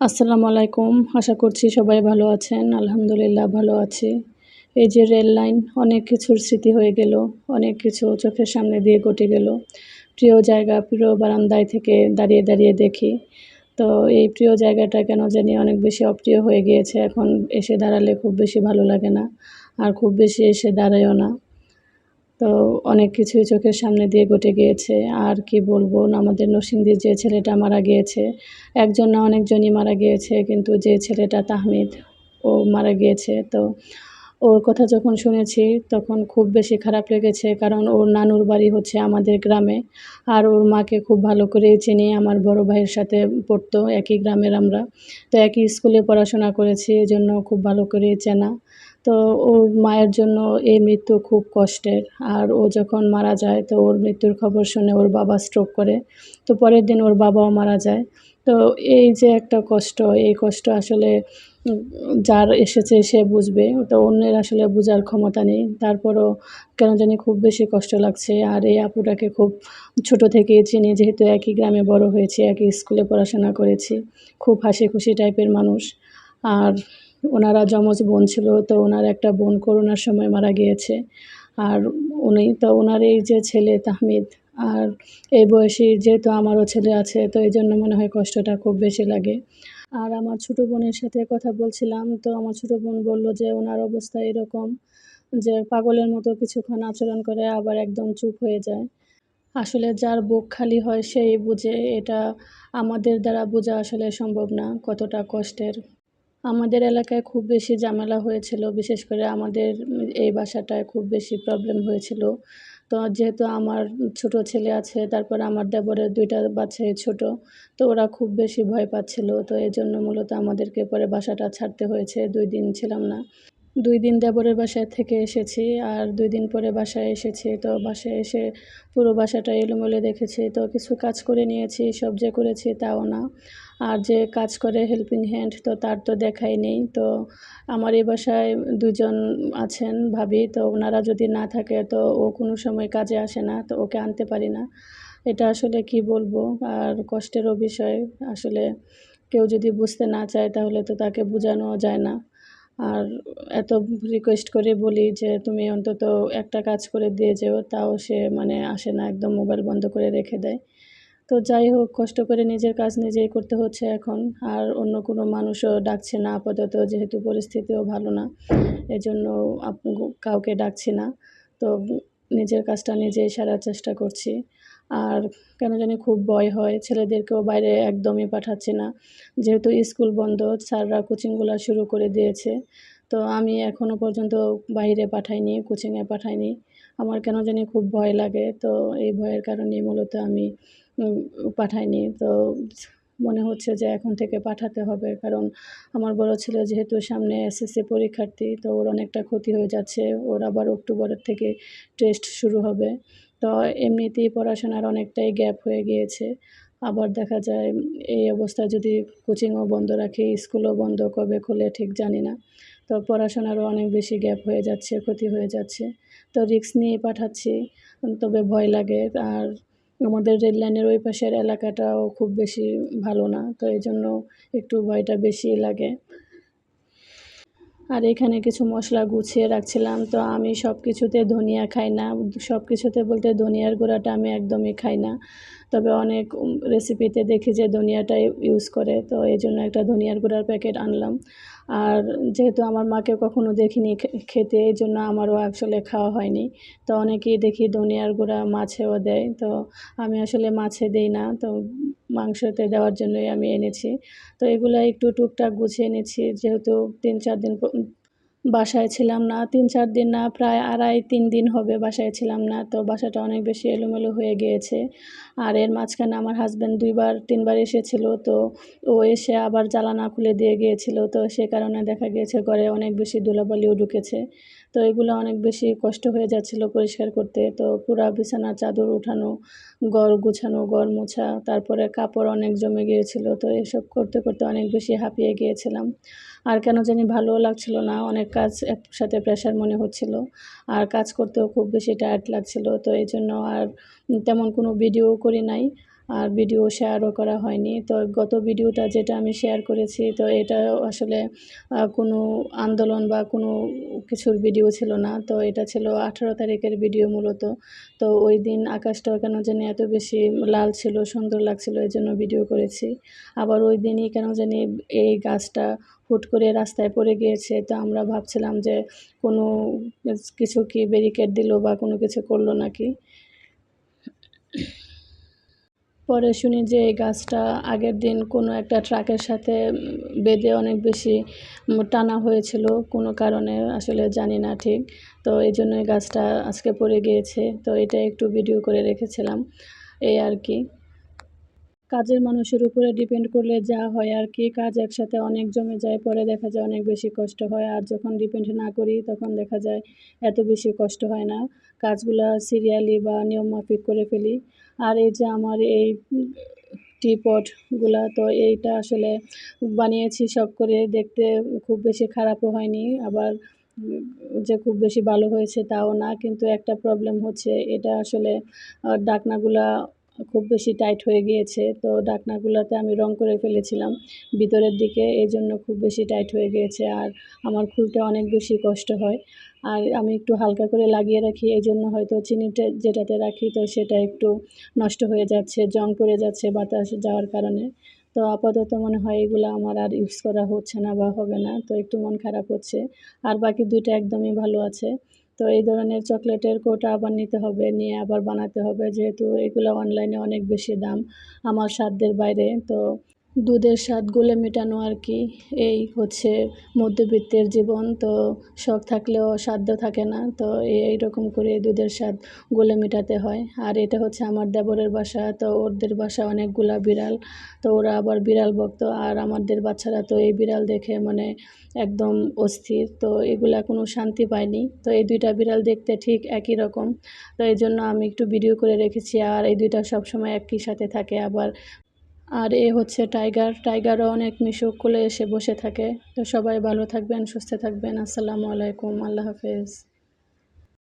আসসালামু আলাইকুম। আশা করছি সবাই ভালো আছেন। আলহামদুলিল্লাহ ভালো আছি। এই যে রেল লাইন, অনেক কিছুর স্মৃতি হয়ে গেল, অনেক কিছু চোখের সামনে দিয়ে ঘটে গেল। প্রিয় জায়গা, প্রিয় বারান্দায় থেকে দাঁড়িয়ে দাঁড়িয়ে দেখি। তো এই প্রিয় জায়গাটা কেন জানি অনেক বেশি অপ্রিয় হয়ে গিয়েছে। এখন এসে দাঁড়ালে খুব বেশি ভালো লাগে না, আর খুব বেশি এসে দাঁড়ায়ও না। তো অনেক কিছুই চোখের সামনে দিয়ে ঘটে গিয়েছে। আর কি বলব আমাদের নরসিংদীর যে ছেলেটা মারা গিয়েছে, একজন না অনেকজনই মারা গিয়েছে, কিন্তু যে ছেলেটা তাহমিদ, ও মারা গিয়েছে। তো ওর কথা যখন শুনেছি, তখন খুব বেশি খারাপ লেগেছে, কারণ ওর নানুর বাড়ি হচ্ছে আমাদের গ্রামে। আর ওর মাকে খুব ভালো করে চিনি, আমার বড় ভাইয়ের সাথে পড়তো, একই গ্রামের আমরা। তো একই স্কুলে পড়াশোনা করেছি, এজন্য খুব ভালো করে চেনা। তো ওর মায়ের জন্য এই মৃত্যু খুব কষ্টের। আর ও যখন মারা যায় তো ওর মৃত্যুর খবর শুনে ওর বাবা স্ট্রোক করে। তো পরের দিন ওর বাবাও মারা যায়। তো এই যে একটা কষ্ট, এই কষ্ট আসলে যার এসেছে সে বুঝবে। তো অন্যের আসলে বোঝার ক্ষমতা নেই। তারপরও কেন জানি খুব বেশি কষ্ট লাগছে। আর এই আপুটাকে খুব ছোট থেকেই চিনি। যেহেতু একই গ্রামে বড় হয়েছি, একই স্কুলে পড়াশোনা করেছি। খুব হাসি খুশি টাইপের মানুষ। আর ওনারা যমজ বোন ছিল, তো ওনার একটা বোন করোনার সময় মারা গিয়েছে। আর উনি, তো ওনার এই যে ছেলে তাহমিদ, আর এই বয়সী যেহেতু আমারও ছেলে আছে, তো এই জন্য মনে হয় কষ্টটা খুব বেশি লাগে। আর আমার ছোটো বোনের সাথে কথা বলছিলাম, তো আমার ছোটো বোন বলল যে ওনার অবস্থা এরকম যে পাগলের মতো কিছুক্ষণ আচরণ করে আবার একদম চুপ হয়ে যায়। আসলে যার বুক খালি হয় সেই বুঝে এটা আমাদের দ্বারা বোঝা আসলে সম্ভব না কতটা কষ্টের। আমাদের এলাকায় খুব বেশি ঝামেলা হয়েছিল, বিশেষ করে আমাদের এই বাসাটায় খুব বেশি প্রবলেম হয়েছিল। তো যেহেতু আমার ছোট ছেলে আছে, তারপর আমার দেবরের দুইটা বাচ্চাই ছোট, তো ওরা খুব বেশি ভয় পাচ্ছিল। তো এই জন্য মূলত আমাদেরকে পরে বাসাটা ছাড়তে হয়েছে, দুই দিন ছিলাম না। দুই দিন দেবরের বাসায় থেকে এসেছি আর দুই দিন পরে বাসায় এসেছি। তো বাসায় এসে পুরো বাসাটা এলোমেলো দেখেছি। তো কিছু কাজ করে নিয়েছি, সব যে করেছি তাও না। আর যে কাজ করে হেল্পিং হ্যান্ড তো তার তো দেখাই নেই। তো আমার এই বাসায় দুজন আছেন ভাবি, তো ওনারা যদি না থাকে, তো ও কোনো সময় কাজে আসে না, তো ওকে আনতে পারি না। এটা আসলে কি বলব? আর কষ্টেরও বিষয় আসলে কেউ যদি বুঝতে না চায়, তাহলে তো তাকে বোঝানো যায় না। আর এত রিকোয়েস্ট করে বলি যে, তুমি অন্তত একটা কাজ করে দিয়ে যেও। তাও সে মানে আসে না, একদম মোবাইল বন্ধ করে রেখে দেয়। তো যাই হোক, কষ্ট করে নিজের কাজ নিজেই করতে হচ্ছে এখন। আর অন্য কোনো মানুষও ডাকছে না, আপাতত যেহেতু পরিস্থিতিও ভালো না, এজন্য কাউকে ডাকছি না। তো নিজের কাজটা নিজেই সারার চেষ্টা করছি। আর কেন জানি খুব ভয় হয়, ছেলেদেরকেও বাইরে একদমই পাঠাচ্ছি না। যেহেতু স্কুল বন্ধ, স্যাররা কোচিংগুলো শুরু করে দিয়েছে। তো আমি এখনও পর্যন্ত বাইরে পাঠাইনি, কোচিংয়ে পাঠাইনি। আমার কেন জানি খুব ভয় লাগে, তো এই ভয়ের কারণেই মূলত আমি পাঠাইনি তো মনে হচ্ছে যে এখন থেকে পাঠাতে হবে। কারণ আমার বড় ছেলে যেহেতু সামনে এসএসসি পরীক্ষার্থী, তো ওর অনেকটা ক্ষতি হয়ে যাচ্ছে। ওর আবার অক্টোবরের থেকে টেস্ট শুরু হবে। তো এমনিতেই পড়াশোনার অনেকটাই গ্যাপ হয়ে গিয়েছে। আবার দেখা যায় এই অবস্থায় যদি কোচিংও বন্ধ রাখি স্কুলও বন্ধ কবে খোলে ঠিক জানি না। তো পড়াশোনারও অনেক বেশি গ্যাপ হয়ে যাচ্ছে, ক্ষতি হয়ে যাচ্ছে। তো রিস্ক নিয়ে পাঠাচ্ছি, তবে ভয় লাগে। আর আমাদের রেল লাইনের ওই পাশের এলাকাটাও খুব বেশি ভালো না, তো এই জন্য একটু ভয়টা বেশি লাগে। আর এখানে কিছু মশলা গুছিয়ে রাখছিলাম, তো আমি সব কিছুতে ধনিয়া খাই না সব কিছুতে বলতে ধনিয়ার গুঁড়াটা আমি একদমই খাই না। তবে অনেক রেসিপিতে দেখি যে ধনিয়াটা ইউজ করে, তো এই জন্য একটা ধনিয়ার গুঁড়ার প্যাকেট আনলাম। আর যেহেতু আমার মাকে কখনো দেখিনি খেতে, এই জন্য আমারও আসলে খাওয়া হয়নি। তো অনেকেই দেখি ধনিয়ার গুঁড়া মাছেও দেয়, তো আমি আসলে মাছে দিই না, তো মাংসতে দেওয়ার জন্যই আমি এনেছি। তো এগুলো একটু টুকটাক গুছিয়ে এনেছি যেহেতু তিন চার দিন বাসায় ছিলাম না, তিন চার দিন না, প্রায় আড়াই তিন দিন হবে বাসায় ছিলাম না, তো বাসাটা অনেক বেশি এলোমেলো হয়ে গিয়েছে। আর এর মাঝখানে আমার হাজব্যান্ড দুইবার, তিনবার এসেছিল, তো ও এসে আবার জ্বালানা খুলে দিয়ে গিয়েছিল, তো সে কারণে দেখা গিয়েছে ঘরে অনেক বেশি ধুলাবালিও ঢুকেছে। তো এগুলো অনেক বেশি কষ্ট হয়ে যাচ্ছিল পরিষ্কার করতে। তো পুরা বিছানা, চাদর উঠানো গড় গুছানো গড় মোছা, তারপরে কাপড় অনেক জমে গিয়েছিল। তো এসব করতে করতে অনেক বেশি হাঁপিয়ে গিয়েছিলাম। আর কেন জানি ভালোও লাগছিল না, অনেক কাজ একসাথে প্রেশার মনে হচ্ছিল। আর কাজ করতেও খুব বেশি টায়ার্ড লাগছিল। তো এই জন্য আর তেমন কোনো ভিডিও করি নাই। আর ভিডিও শেয়ারও করা হয়নি। তো গত ভিডিওটা যেটা আমি শেয়ার করেছি, তো এটা আসলে কোনো আন্দোলন বা কোনো কিছুর ভিডিও ছিল না। তো এটা ছিল আঠারো তারিখের ভিডিও মূলত। তো ওই দিন আকাশটা কেন জানি এত বেশি লাল ছিল, সুন্দর লাগছিল, এই জন্য ভিডিও করেছি। আবার ওই দিনই কেন জানি এই গাছটা হুট করে রাস্তায় পড়ে গিয়েছে। তো আমরা ভাবছিলাম যে কোনো কিছু কি ব্যারিকেড দিল বা কোনো কিছু করল নাকি? পরে শুনি যে এই গাছটা আগের দিন কোনো একটা ট্রাকের সাথে বেঁধে অনেক বেশি টানা হয়েছিল, কোনো কারণে আসলে জানি না ঠিক। তো এই জন্য এই গাছটা আজকে পড়ে গিয়েছে, তো এটা একটু ভিডিও করে রেখেছিলাম, এই আর কি। কাজের মানুষের উপরে ডিপেন্ড করলে যা হয় আর কি, কাজ একসাথে অনেক জমে যায়, পরে দেখা যায় অনেক বেশি কষ্ট হয়। আর যখন ডিপেন্ড না করি, তখন দেখা যায় এত বেশি কষ্ট হয় না। কাজগুলা সিরিয়ালি বা নিয়ম মাফিক করে ফেলি। আর এই যে আমার এই টি পটগুলা তো এইটা আসলে বানিয়েছি সব করে দেখতে খুব বেশি খারাপও হয়নি। আবার যে খুব বেশি ভালো হয়েছে তাও না। কিন্তু একটা প্রবলেম হচ্ছে, এটা আসলে ডাকনাগুলা খুব বেশি টাইট হয়ে গিয়েছে, তো ডাকনাগুলোতে আমি রং করে ফেলেছিলাম। ভিতরের দিকে এই জন্য খুব বেশি টাইট হয়ে গিয়েছে আর আমার খুলতে অনেক বেশি কষ্ট হয়। আর আমি একটু হালকা করে লাগিয়ে রাখি, এই জন্য হয়তো চিনিটা যেটাতে রাখি তো সেটা একটু নষ্ট হয়ে যাচ্ছে, জং পড়ে যাচ্ছে বাতাস যাওয়ার কারণে। তো আপাতত মনে হয় এগুলো আমার আর ইউজ করা হচ্ছে না বা হবে না, তো একটু মন খারাপ হচ্ছে। আর বাকি দুইটা একদমই ভালো আছে। তো এই ধরনের চকলেটের কোটা আবার নিতে হবে, নিয়ে আবার বানাতে হবে। যেহেতু এগুলো অনলাইনে অনেক বেশি দাম, আমার সাধ্যের বাইরে। তো দুধের স্বাদ গুলে মেটানো আর কি। এই হচ্ছে মধ্যবিত্তের জীবন, তো শখ থাকলেও সাধ্য থাকে না, তো এই রকম করে দুধের স্বাদ গুলে মেটাতে হয়। আর এটা হচ্ছে আমার দেবরের বাসা, তো ওদের বাসা অনেকগুলা বিড়াল, তো ওরা আবার বিড়াল ভক্ত। আর আমাদের বাচ্চারা তো এই বিড়াল দেখে মানে একদম অস্থির, তো এগুলা কোনো শান্তি পায়নি। তো এই দুইটা বিড়াল দেখতে ঠিক একই রকম, তো এই জন্য আমি একটু ভিডিও করে রেখেছি। আর এই দুইটা সবসময় একই সাথে থাকে, আবার আর এ হচ্ছে টাইগার, টাইগারও অনেক মিশুক, কোলে এসে বসে থাকে। তো সবাই ভালো থাকবেন, সুস্থ থাকবেন। আসসালামু আলাইকুম, আল্লাহ হাফেজ।